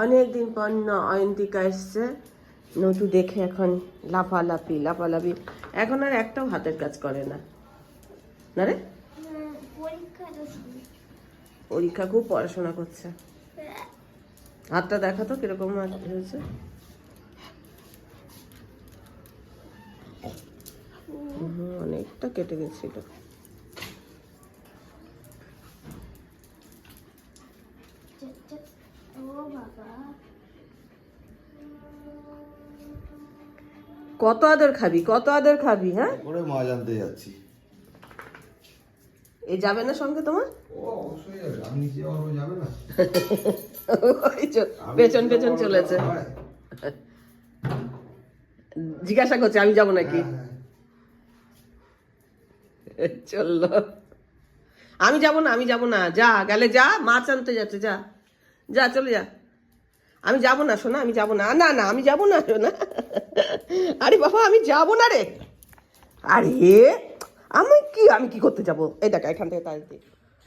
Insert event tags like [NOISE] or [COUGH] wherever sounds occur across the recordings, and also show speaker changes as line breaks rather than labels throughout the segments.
অনেকদিন পর ন- অয়ন্তিকা এসছে। নটু দেখে এখন লাফালাফি লাফালাফি। এখন আর একটাও হাতের কাজ করে না। না রে?
পরীক্ষা
খুব পড়াশোনা করছে। হাতটা দেখা তো কীরকম হয়েছে? অনেকটা কেটে গেছিল। কত আদর খাবি কত আদর খাবি হ্যাঁ?
করে মাছ আনতে যাচ্ছি।
এ যাবে না সঙ্গে তোমার?
ও অবশ্যই যাবে। আমি নিজে আমার যাবে না।
ওই যে
আমি
পেছন পেছন চলেছে। জিজ্ঞাসা করছে আমি যাব নাকি?
হ্যাঁ, হ্যাঁ।
চলল। আমি যাব না আমি যাব না। যা গেলে যা মাছ আনতে যাচ্ছে যা। যা চলে যা। আমি যাব না শোনা আমি যাব না। না না, আমি যাব না শোনা আরে বাবা, আমি যাব না রে। আরে, আমি কি আমি কি করতে যাব? এই দেখ, এখান থেকে তাই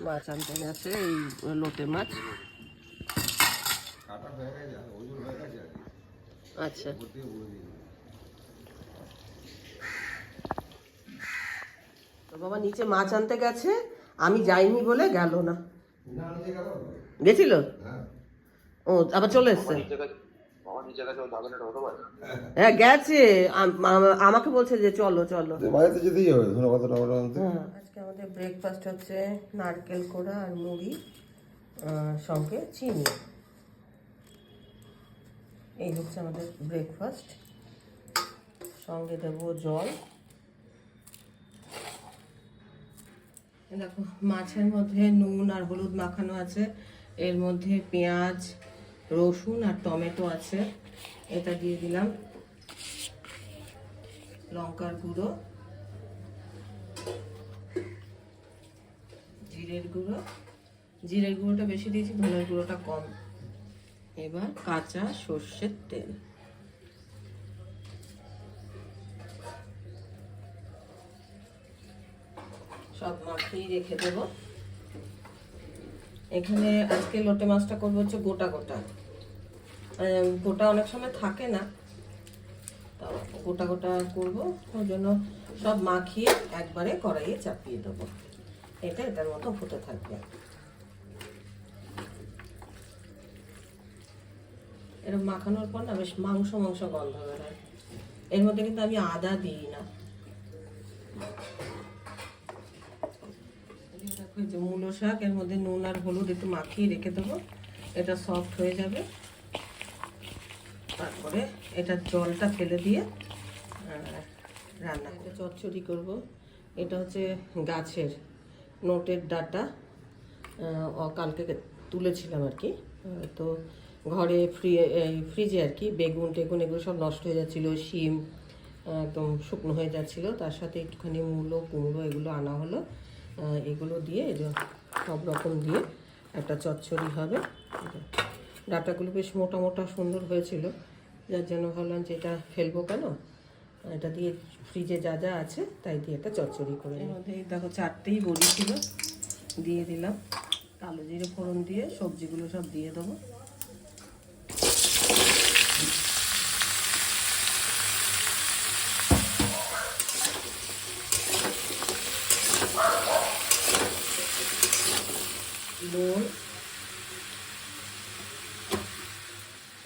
মাছ আনতে গেছে এই লোটে মাছ। আচ্ছা। বাবা, নিচে মাছ আনতে গেছে, আমি যাইনি বলে গেল না। গেছিল?
হ্যাঁ।
ও আবার চলে এসছে? হ্যাঁ গেছে। আম- আম- আমাকে বলছে যে চলো চলো।
বাড়িতে যেতেই হবে ধনে পাতা টমেটো আনতে
আজকে আমাদের ব্রেকফাস্ট হচ্ছে নারকেল কোড়া আর মুড়ি সঙ্গে চিনি। এই হচ্ছে আমাদের ব্রেকফাস্ট সঙ্গে দেবো জল। দেখো মাছের মধ্যে নুন আর হলুদ মাখানো আছে। এর মধ্যে পেঁয়াজ রসুন আর টমেটো আছে। এটা দিয়ে দিলাম। লঙ্কার গুঁড়ো। জিরের গুঁড়ো। জিরের গুঁড়োটা বেশি দিয়েছি, ধনের গুঁড়োটা কম। এবার কাঁচা সর্ষের তেল। সব মাখিয়ে রেখে দেব। এখানে আজকে লোটে মাছটা করব হচ্ছে গোটা গোটা। গোটা অনেক সময় থাকে না। তো গোটা গোটা করব। ওই জন্য সব মাখিয়ে একবারে কড়াইয়ে চাপিয়ে দেবো। এটা এটার মতো হতে থাকবে। এরকম মাখানোর পর না বেশ মাংস মাংস গন্ধ বেরোয়। এর মধ্যে কিন্তু আমি আদা দিই না। যে মূলো শাক, এর মধ্যে নুন আর হলুদ একটু মাখিয়ে রেখে দেবো। এটা সফট হয়ে যাবে। তারপরে এটা জলটা ফেলে দিয়ে রান্না করে চচ্চড়ি করব। এটা হচ্ছে গাছের নোটের ডাটা কালকে তুলেছিলাম আর কি। তো ঘরে ফ্রি ফ্রিজে আর কি, বেগুন টেগুন এগুলো সব নষ্ট হয়ে যাচ্ছিল, শিম একদম শুকনো হয়ে যাচ্ছিল। তার সাথে একটুখানি মূলো, কুমড়ো এগুলো আনা হলো। এগুলো দিয়ে সব রকম দিয়ে একটা চচ্চড়ি হবে। ডাটাগুলো বেশ মোটা মোটা সুন্দর হয়েছিল। যার জন্য ভাবলাম যে এটা ফেলব কেন? এটা দিয়ে ফ্রিজে যা যা আছে, তাই দিয়ে একটা চচ্চড়ি করে দেখো চারটেই বড়ি ছিল। দিয়ে দিলাম কালো জিরে ফোড়ন দিয়ে সবজিগুলো সব দিয়ে দেবো। নুন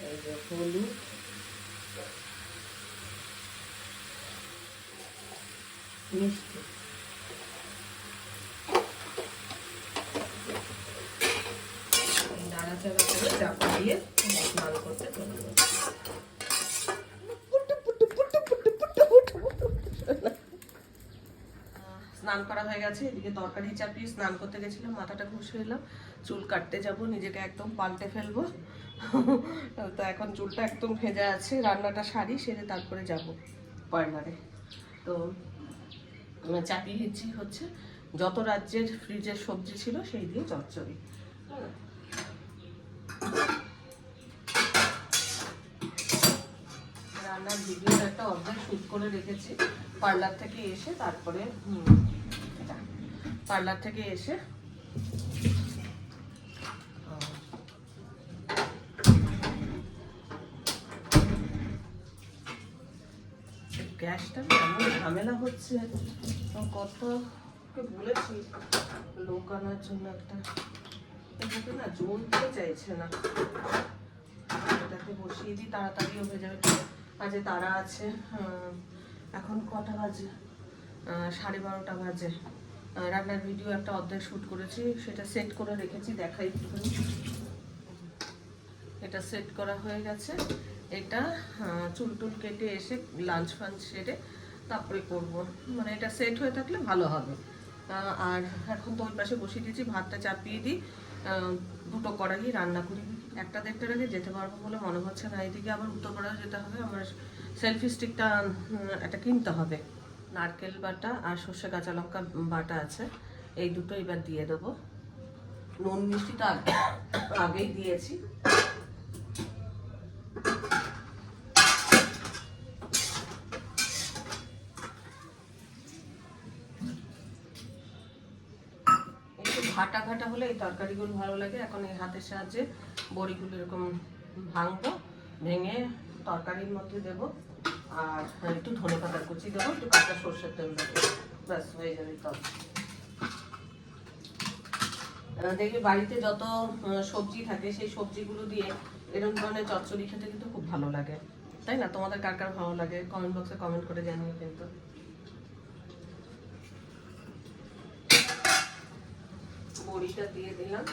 এই যে হলুদ মিষ্টি এই নাড়াচাড়া করে চাপা দিয়ে স্নান করতে চলে যাব। স্নান করা হয়ে গেছে, এদিকে তরকারি চাপিয়ে স্নান করতে গেছিলাম, মাথাটা ঘুষে এলাম, চুল কাটতে যাব, নিজেকে একদম পাল্টে ফেলব তো এখন চুলটা একদম ভেজা আছে, রান্নাটা সারি সেরে তারপরে যাব পার্লারে তো আমি চাপিয়ে দিচ্ছি হচ্ছে, যত রাজ্যের ফ্রিজের সবজি ছিল সেই দিয়ে চচ্চড়ি। রান্নার ভিডিওটা একটা অর্ধেক শ্যুট করে রেখেছি, পার্লার থেকে এসে তারপরে পার্লার থেকে এসে গ্যাসটা এমন ঝামেলা হচ্ছে। কতকে বলেছি, লোক আনার জন্য একটা। না জ্বলতে চাইছে না। এটাকে বসিয়ে দিই, তাড়াতাড়ি হয়ে যাবে। কাজে তারা আছে এখন কটা বাজে? সাড়ে বারোটা বাজে। রান্নার ভিডিও একটা অর্ধেক শ্যুট করেছি, সেটা সেট করে রেখেছি, দেখাই এটা সেট করা হয়ে গেছে। এটা চুল টুল কেটে এসে লাঞ্চ ফাঞ্চ সেরে তারপরে করব। মানে এটা সেট হয়ে থাকলে ভালো হবে। আর এখন তো ওই পাশে বসিয়ে দিয়েছি, ভাতটা চাপিয়ে দিই। দুটো কড়াই রান্না করি। একটা দেড়টার আগে যেতে পারব বলে মনে হচ্ছে না। এইদিকে আবার উত্তরপাড়াও যেতে হবে, আমার সেলফি স্টিকটা একটা কিনতে হবে। নারকেল বাটা আর সর্ষে কাঁচা লঙ্কা বাটা আছে। এই দুটো এবার দিয়ে দেবো। নুন মিষ্টিটা আগে আগেই দিয়েছি। ঘাটা ঘাটা হলে এই তরকারিগুলো ভালো লাগে। এখন এই হাতের সাহায্যে বড়িগুলো এরকম ভাঙবো, ভেঙে তরকারির মধ্যে দেবো। আর একটু ধনে পাতার কুচি দেবো একটু কাঁচা সর্ষের তেল দেবো। ব্যাস হয়ে যাবে আহ, দেখবে বাড়িতে যত সবজি থাকে সেই সবজিগুলো দিয়ে এরকম ধরনের চচ্চড়ি খেতে কিন্তু খুব ভালো লাগে। তাই না? তোমাদের কার কার ভালো লাগে? কমেন্ট বক্সে কমেন্ট করে জানিও কিন্তু। বড়িটা দিয়ে দিলাম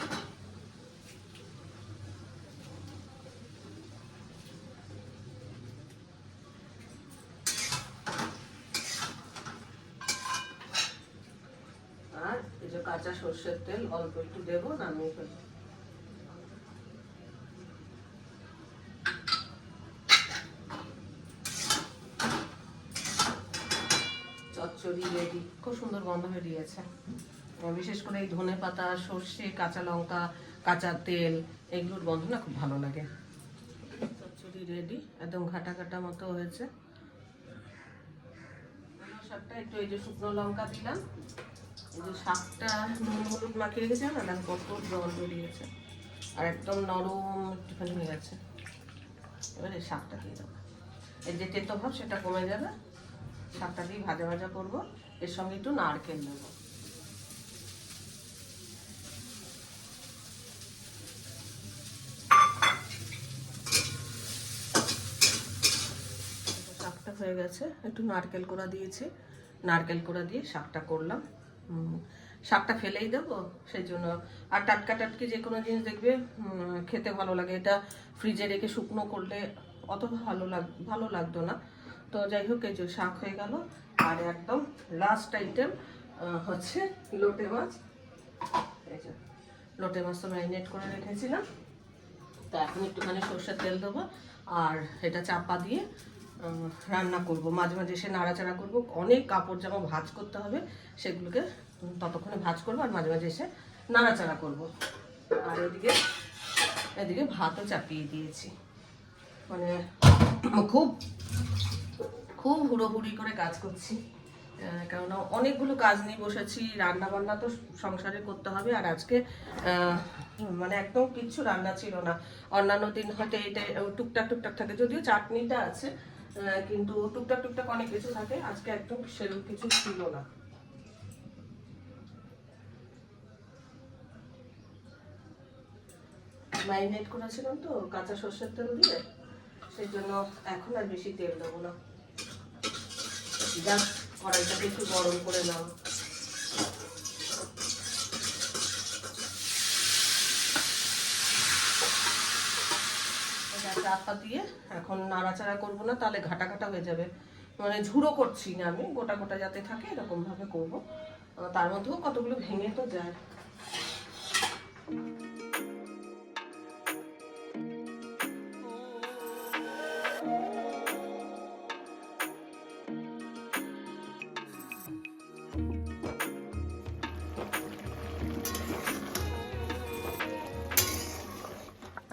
আর এই যে কাঁচা সর্ষের তেল, অল্প একটু দেবো, নামিয়ে ফেলব। চচ্চড়ি রেডি, খুব সুন্দর গন্ধ বেরিয়েছে। বিশেষ করে এই ধনে পাতা, সর্ষে, কাঁচা লঙ্কা, কাঁচা তেল, এগুলোর গন্ধ না খুব ভালো লাগে। চচ্চড়ি রেডি, একদম ঘাটা ঘাটা মতো হয়েছে। আলু একটু এই যে শুকনো লঙ্কা দিলাম। শাকটা হলুদ মাখিয়ে না দেখো কত জল আর একদম নরম একটুখানি হয়ে গেছে। এবারে শাকটা দিয়ে দেবো। এর যে তেতো ভাব, সেটা কমে যাবে। শাকটা দিয়ে ভাজা ভাজা করব। এর সঙ্গে একটু নারকেল শাকটা হয়ে গেছে। একটু নারকেল কোড়া দিয়েছি। নারকেল কোড়া দিয়ে শাকটা করলাম। শাকটা ফেলেই দেবো, সেই জন্য। আর টাটকা টাটকি যে কোনো জিনিস দেখবে খেতে ভালো লাগে। এটা ফ্রিজে রেখে শুকনো করলে অত ভালো লাগ, ভালো লাগতো না। তো যাই হোক, এই যে শাক হয়ে গেল। আর একদম লাস্ট আইটেম হচ্ছে লোটে মাছ। এই লোটে মাছ তো ম্যারিনেট করে রেখেছিলাম। তো এখন একটুখানি সর্ষের তেল দেবো। আর এটা চাপা দিয়ে রান্না করব। মাঝে মাঝে এসে নাড়াচাড়া করব। অনেক কাপড় জামা ভাজ করতে হবে, সেগুলোকে ততক্ষণে ভাজ করব আর মাঝে মাঝে এসে নাড়াচাড়া করব। আর এদিকে এদিকে ভাতও চাপিয়ে দিয়েছি। মানে খুব খুব হুড়োহুড়ি করে কাজ করছি। কেননা অনেকগুলো কাজ নিয়ে বসেছি রান্না বান্না তো সংসারে করতে হবে। আর আজকে মানে একদম কিচ্ছু রান্না ছিল না। অন্যান্য দিন হয়তো এটা টুকটাক টুকটাক থাকে। যদিও চাটনিটা আছে কিন্তু টুকটাক টুকটাক অনেক কিছু থাকে। আজকে একদম সেরকম কিছু ছিল না। ম্যারিনেট করেছিলাম তো, কাঁচা সর্ষের তেল দিয়ে। সেই জন্য এখন আর বেশি তেল দেবো না। জাস্ট কড়াইটাকে একটু গরম করে নাও। চাপা দিয়ে এখন নাড়াচাড়া করব না, তাহলে ঘাটা ঘাটা হয়ে যাবে। মানে ঝুড়ো করছি না আমি, গোটা গোটা যাতে থাকে এরকমভাবে করব। তার মধ্যেও কতগুলো ভেঙে তো যায়।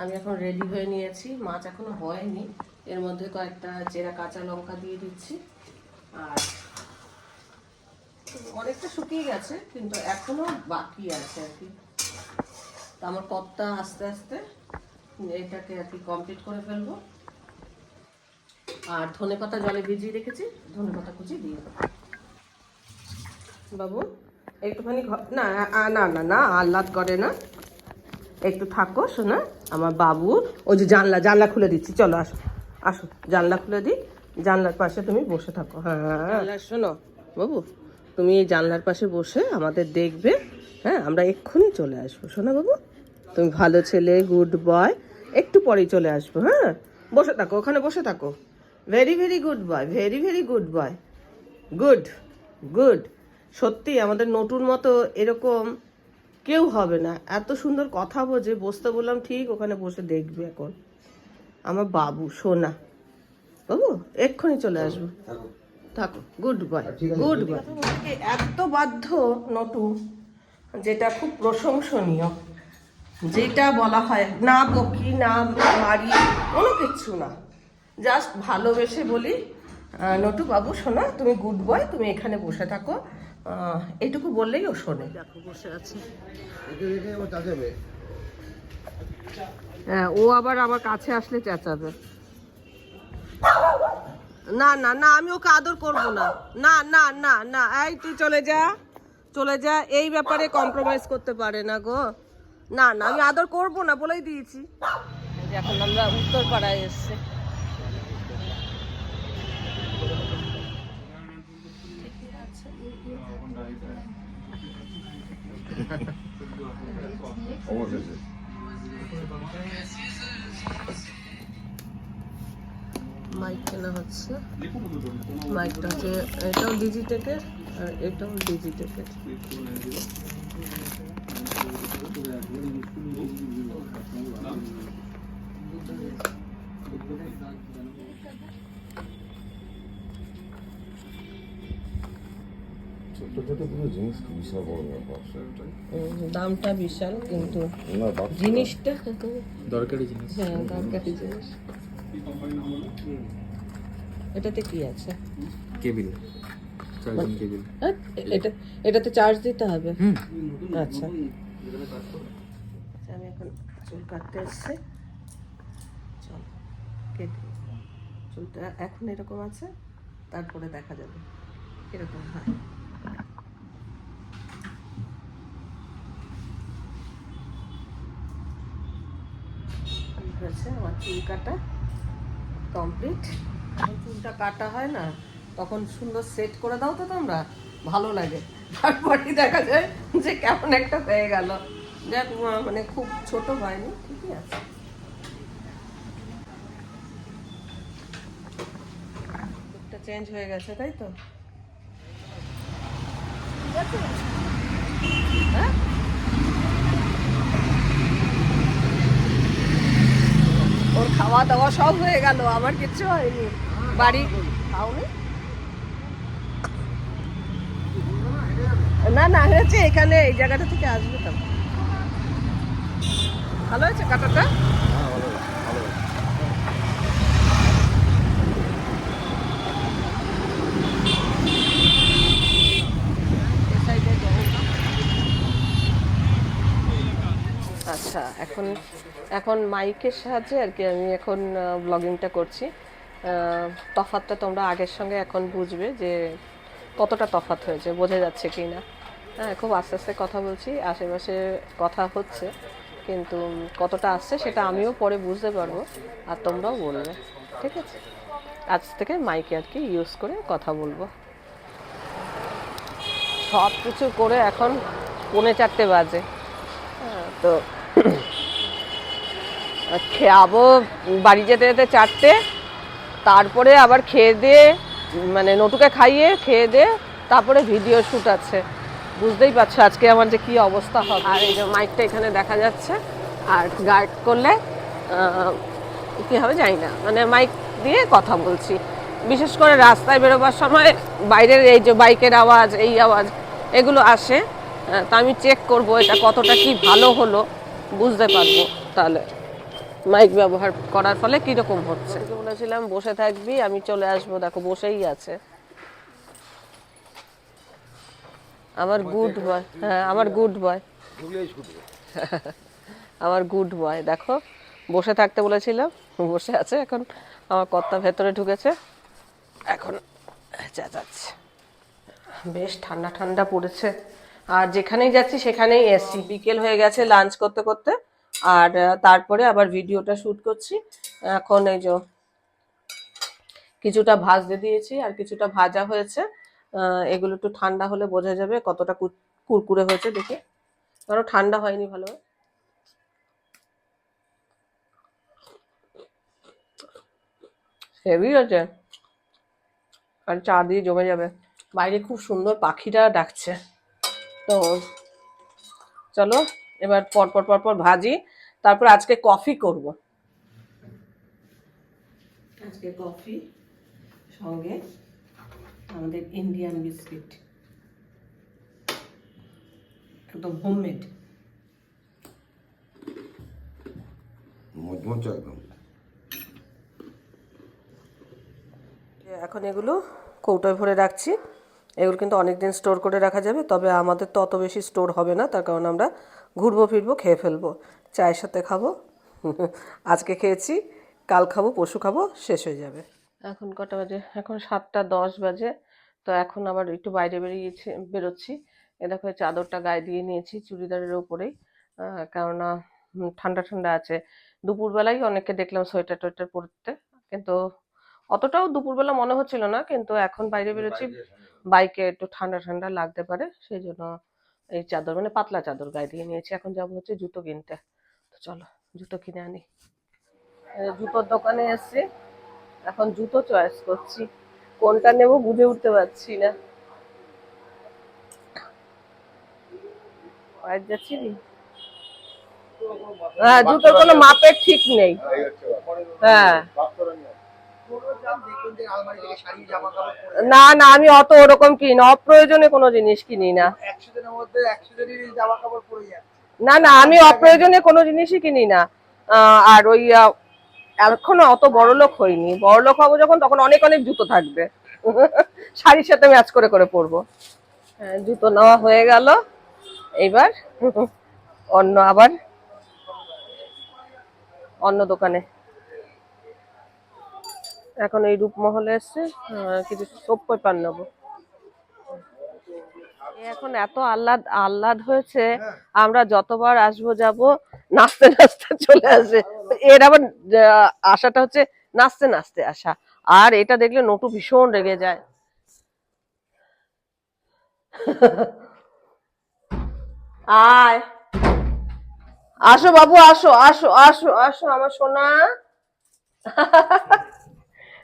আমি এখন রেডি হয়ে নিয়েছি। মাছ এখনও হয়নি। এর মধ্যে কয়েকটা চেরা কাঁচা লঙ্কা দিয়ে দিচ্ছি। আর অনেকটা শুকিয়ে গেছে, কিন্তু এখনও বাকি আছে আর কি। তো আমার কপ্তা আস্তে আস্তে এটাকে আর কি কমপ্লিট করে ফেলব। আর ধনে পাতা জলে ভিজিয়ে রেখেছি, ধনে পাতা কুচি দিয়ে বাবু, একটুখানি না না না না, আহ্লাদ করে না। একটু থাকো, শোনা। আমার বাবু, ওই যে জানলা জানলা খুলে দিচ্ছি। চলো, আসো। আসো, জানলা খুলে দিই। জানলার পাশে তুমি বসে থাকো। হ্যাঁ। শোনো। বাবু, তুমি এই জানলার পাশে বসে আমাদের দেখবে। হ্যাঁ আমরা এক্ষুনি চলে আসব। শোনা, বাবু। তুমি ভালো ছেলে গুড বয় একটু পরেই চলে আসব হ্যাঁ। বসে থাকো, ওখানে বসে থাকো। Very very good boy very very good boy good good সত্যি আমাদের নতুন মতো এরকম কেউ হবে না। এত সুন্দর কথা বোঝে বসতে বললাম ঠিক ওখানে বসে দেখবে এখন। আমার বাবু সোনা। বাবু এক্ষুনি চলে আসব।
থাকো।
থাকো গুড
আছে,
গুড বয় এত বাধ্য নটু যেটা খুব প্রশংসনীয় যেটা বলা হয় না বকি না মারি কোনো কিচ্ছু না। জাস্ট ভালোবেসে বলি নটু বাবু শোনা তুমি গুড বয় তুমি এখানে বসে থাকো। আহ, এইটুকু বললেই ও শোনে। দেখো বসে আছে।
একে রেখে ও
হ্যাঁ ও আবার আমার কাছে আসলে চেঁচাবে। না না না আমি ওকে আদর করব না। না না না না এই তুই চলে যা চলে যা এই ব্যাপারে কম্প্রোমাইজ করতে পারে না গো। না না আমি আদর করব না বলেই দিয়েছি। এখন আমরা উত্তর পাড়ায় এসছি।
অবশেষে
মাইক কেনা হচ্ছে। মাইকটা হচ্ছে এটাও ডিজিটেকের আর এটাও ডিজিটেকের
ছোট কোনো জিনিস বিশাল বড় ব্যাপার?
দামটা বিশাল কিন্তু জিনিসটা
দরকারি জিনিস।
হ্যাঁ দরকারি জিনিস। এটাতে কি আছে?
Cable charging cable.
হ্যাঁ, এটা এটাতে চার্জ দিতে হবে?
হুম।
আচ্ছা। আচ্ছা, আমি এখন চুল কাটতে এসছি। চল কেটে চুলটা এখন এরকম আছে তারপরে দেখা যাবে। এরকম হয়। ঠিক আছে আমার চুল কাটা কমপ্লিট এখন চুলটা কাটা হয় না, তখন সুন্দর সেট করে দাও তো তোমরা, ভালো লাগে। তারপরে দেখা যায় যে কেমন একটা হয়ে গেল। মা- মানে খুব ছোট হয়নি, ঠিকই আছে। চেঞ্জ হয়ে গেছে, তাই তো? হ্যাঁ? ওর খাওয়া দাওয়া সব হয়ে গেল, আমার কিচ্ছু হয়নি। বাড়ি খাওনি? না না, হয়েছে, এখানে এই জায়গাটা থেকে আসবে তো। ভালো হয়েছে কাটাটা
হ্যাঁ ভালো ভালো
এ সাইডে যাও। আচ্ছা এখন এখন মাইকের সাহায্যে আর কি আমি এখন ব্লগিংটা করছি। তফাতটা তোমরা আগের সঙ্গে এখন বুঝবে যে কতটা তফাত হয়েছে বোঝা যাচ্ছে কি না। হ্যাঁ খুব আস্তে আস্তে কথা বলছি আশেপাশে কথা হচ্ছে কিন্তু কতটা আসছে সেটা আমিও পরে বুঝতে পারব আর তোমরাও বলবে ঠিক আছে? আজ থেকে মাইকে আর কি ইউজ করে কথা বলব। সব কিছু করে এখন পৌনে চারটে বাজে। হ্যাঁ, তো খাব বাড়ি যেতে যেতে চারটে, তারপরে আবার খেয়ে দিয়ে মানে নটুকে খাইয়ে খেয়ে দিয়ে তারপরে ভিডিও শ্যুট আছে। বুঝতেই পারছ আজকে আমার যে কি অবস্থা হবে। আর এই যে মাইকটা এখানে দেখা যাচ্ছে, আর গার্ড করলে কি হবে জানি না মানে মাইক দিয়ে কথা বলছি। বিশেষ করে রাস্তায় বেরোবার সময় বাইরের এই যে বাইকের আওয়াজ, এই আওয়াজ, এগুলো আসে। তা আমি চেক করব এটা কতটা কি ভালো হলো। বুঝতে পারব তাহলে। মাইক ব্যবহার করার ফলে কীরকম হচ্ছে। বলেছিলাম বসে থাকবি আমি চলে আসব। দেখো বসেই আছে। আমার গুড বয় হ্যাঁ আমার গুড বয় [LAUGHS] আমার গুড বয় দেখো বসে থাকতে বলেছিলাম বসে আছে এখন। আমার কর্তা ভেতরে ঢুকেছে। এখন চেঁচাচ্ছে। বেশ ঠান্ডা ঠান্ডা পড়েছে। আর যেখানেই যাচ্ছি সেখানেই এসছি। বিকেল হয়ে গেছে লাঞ্চ করতে করতে, আর তারপরে আবার ভিডিওটা শুট করছি। এখন এই যে কিছুটা ভাজতে দিয়েছি আর কিছুটা ভাজা হয়েছে। এগুলো একটু ঠান্ডা হলে বোঝা যাবে কতটা কুর- কুরকুরে হয়েছে দেখে। কারণ ঠান্ডা হয়নি ভালো। হেভি আছে আর চা দিয়ে জমে যাবে। বাইরে খুব সুন্দর পাখিরা ডাকছে। তো চলো এবার পর পর পর পর ভাজি। তারপর আজকে কফি করব। আজকে কফি সঙ্গে আমাদের ইন্ডিয়ান বিস্কিট। একদম হোমমেড
মজমজ একদম।
এখন এগুলো কৌটোয় ভরে রাখছি। এগুলো কিন্তু অনেক দিন স্টোর করে রাখা যাবে, তবে আমাদের তো অত বেশি স্টোর হবে না, তার কারণ আমরা ঘুরবো, ফিরবো, খেয়ে ফেলব। চায়ের সাথে খাব, [LAUGHS] আজকে খেয়েছি, কাল খাব পশু খাব, শেষ হয়ে যাবে। এখন কটা বাজে? এখন সাতটা দশ বাজে, তো এখন আবার একটু বাইরে বেরিয়েছি, বেরোচ্ছি। এ দেখো চাদরটা গায়ে দিয়ে নিয়েছি চুড়িদারের ওপরেই কেননা ঠান্ডা ঠান্ডা আছে। দুপুরবেলায় অনেককে দেখলাম সোয়েটার টোয়েটার পরতে, কিন্তু অতটাও দুপুরবেলা মনে হচ্ছিল না কিন্তু এখন বাইরে বেরোচ্ছি। বাইকে একটু ঠান্ডা ঠান্ডা লাগতে পারে সেই জন্য এই চাদর মানে পাতলা চাদর গায়ে দিয়ে নিয়েছি। এখন যাব হচ্ছে জুতো কিনতে। তো চলো জুতো কিনে আনি। জুতোর দোকানে এসছি। এখন জুতো চয়েস করছি। কোনটা নেব বুঝে উঠতে পারছি না। যাচ্ছি হ্যাঁ জুতোর কোনো মাপের ঠিক নেই। হ্যাঁ। না না আমি অত ওরকম কিনি না অপ্রয়োজনে কোনো জিনিস কিনি না। না না আমি অপ্রয়োজনে কোনো জিনিসই কিনি না। আর ওই এখনও অত বড় লোক হইনি। বড় লোক হব যখন তখন অনেক অনেক জুতো থাকবে। [LAUGHS] শাড়ির সাথে ম্যাচ করে করে পরবো। হ্যাঁ, জুতো নেওয়া হয়ে গেল। এইবার [LAUGHS] অন্য আবার অন্য দোকানে। এখন এই রূপমহলে এসছে কিছু সোপ পেপার নেব। এখন এত আহ্লাদ আহ্লাদ হয়েছে, আমরা যতবার আসব যাব, নাচতে নাচতে চলে আসে এর আবার আশাটা হচ্ছে নাচতে নাচতে আসা আর এটা দেখলে নটু ভীষণ রেগে যায়। আয়। আসো বাবু, আসো আসো আসো আসো, আমার সোনা।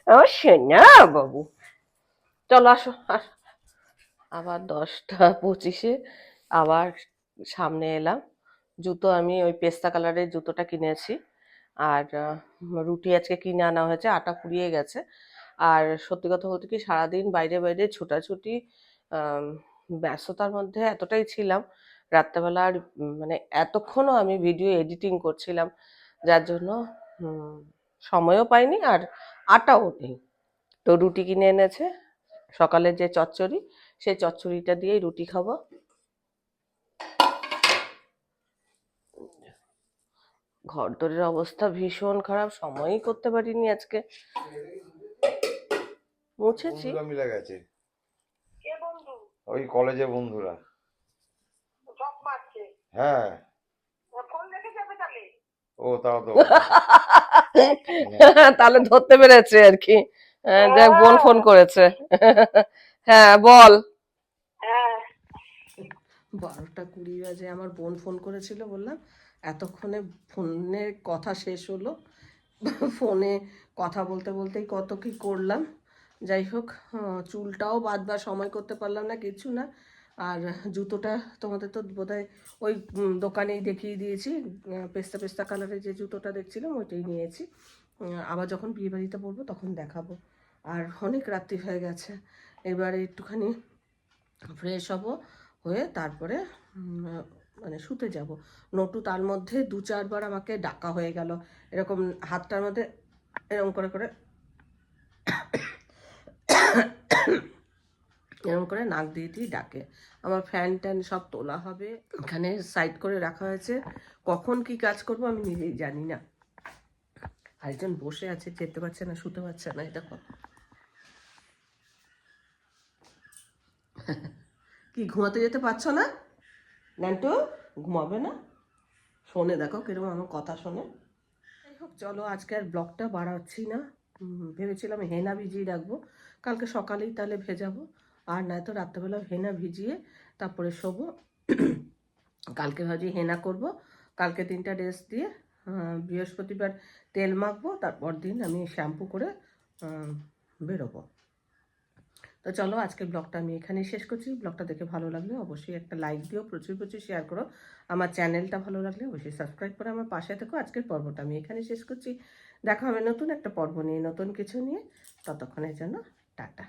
আমার সোনা বাবু। চলো আসো আসো। আবার দশটা পঁচিশে আবার সামনে এলাম। জুতো আমি ওই পেস্তা কালারের জুতোটা কিনেছি। আর রুটি আজকে কিনে আনা হয়েছে, আটা ফুরিয়ে গেছে। আর সত্যি কথা বলতে কি, সারাদিন বাইরে বাইরে ছোটাছুটি ব্যস্ততার মধ্যে এতটাই ছিলাম। রাত্রেবেলা আর মানে এতক্ষণও আমি ভিডিও এডিটিং করছিলাম। যার জন্য সময়ও পাইনি। আর আটাও নেই তো রুটি কিনে এনেছে সকালে যে চচ্চড়ি সেই চচ্চড়িটা দিয়েই রুটি খাব। ঘর দরের অবস্থা ভীষণ খারাপ সময়ই করতে পারিনি আজকে। মুছেছি।
মিলে গেছে। ওই কলেজে বন্ধুরা। হ্যাঁ। ও তাও তো। [LAUGHS]
তাহলে ধরতে পেরেছে আর কি। যাক বোন ফোন করেছে। হ্যাঁ বল। বারোটা কুড়ি বাজে আমার বোন ফোন করেছিল বললাম এতক্ষণে ফোনে কথা শেষ হলো। ফোনে কথা বলতে বলতেই কত কি করলাম। যাই হোক চুলটাও বাঁধবার সময় করতে পারলাম না কিছু না। আর জুতোটা তোমাদের তো বোধহয় ওই দোকানেই দেখিয়ে দিয়েছি। পেস্তা পেস্তা কালারের যে জুতোটা দেখছিলাম, ওইটাই নিয়েছি। আবার যখন বিয়ে বাড়িতে পরবো তখন দেখাবো। আর অনেক রাত্রি হয়ে গেছে। এবারে একটুখানি ফ্রেশ হব, হয়ে তারপরে মানে শুতে যাব। নটু তার মধ্যে দু চারবার আমাকে ডাকা হয়ে গেল। এরকম হাতটার মধ্যে এরকম করে করে এরকম করে নাক দিয়ে দিয়ে ডাকে। আমার ফ্যান ট্যান সব তোলা হবে। এখানে সাইড করে রাখা হয়েছে। কখন কি কাজ করব আমি নিজেই জানি না। আরেকজন বসে আছে যেতে পারছে না, শুতে পারছে না এটা। কি, ঘুমাতে যেতে পারছ না? নান্টু, ঘুমাবে না? শোনে, দেখো কীরকম আমার কথা শোনে। হোক, চলো, আজকে আর ব্লগটা বাড়াচ্ছি না। ভেবেছিলাম হেনা ভিজিয়ে রাখব। কালকে সকালেই তাহলে ভেজাবো। আর নয়তো রাত্রেবেলা হেনা ভিজিয়ে তারপরে শোবো। কালকে ভাজি হেনা করব। কালকে দিনটা রেস্ট দিয়ে বৃহস্পতিবার তেল মাখবো, তারপর দিন আমি শ্যাম্পু করে বেরোবো। তো চলো আজকে ব্লগটা আমি এখানেই শেষ করছি। ব্লগটা দেখে ভালো লাগলে অবশ্যই একটা লাইক দিও, প্রচুর প্রচুর শেয়ার করো। আমার চ্যানেলটা ভালো লাগলে অবশ্যই সাবস্ক্রাইব করে আমার পাশে থেকো। আজকের পর্বটা আমি এখানে শেষ করছি। দেখা হবে নতুন একটা পর্ব নিয়ে, নতুন কিছু নিয়ে। ততক্ষণের জন্য টাটা।